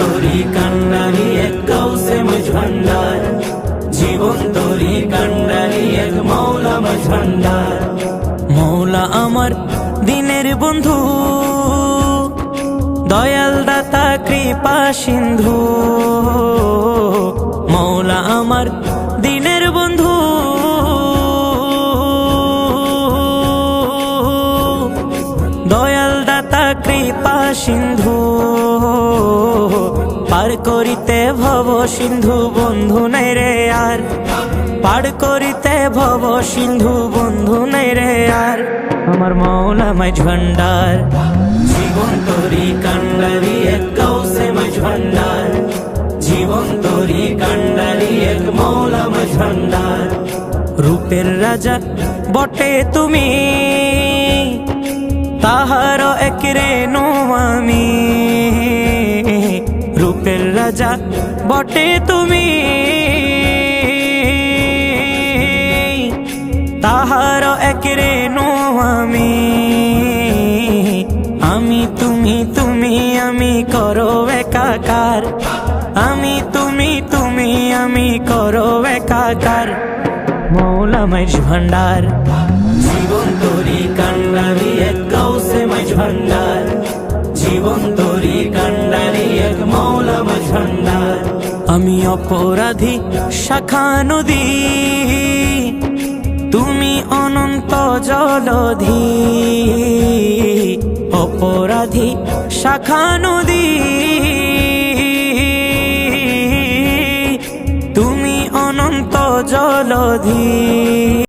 তরি কান্নারি এক কাউসে মাই ঝন্ডার জীবন তরি কান্ডারি, এক মৌলা মাই ঝন্ডার মৌলা আমার দিনের বন্ধু, দয়াল দাতা, কৃপা সিন্ধু। মৌলা আমার সিন্ধু। পার করিতে ভব সিন্ধু, বন্ধু নাই রে আর। পার করিতে ভব সিন্ধু, বন্ধু নাই রে আর। আমার মৌলা মাই ঝন্ডার। জীবন তরি কান্ডারি এক কৌসে মাই ঝন্ডার। জীবন তরি কান্ডারি এক মৌলা মাই ঝন্ডার। রূপের রাজা বটে তুমি তাহার এক রাজা, বটে তুমি। তাহার এক রেণু আমি। আমি তুমি তুমি, আমি করো একাকার। আমি তুমি তুমি, আমি করো একাকার। মৌলা মাইজ ভান্ডার জীবন তরি কান্ডারি অপরাধী শাখা নদী। তুমি অনন্ত জলধি। অপরাধী শাখা নদী। তুমি অনন্ত জলধি।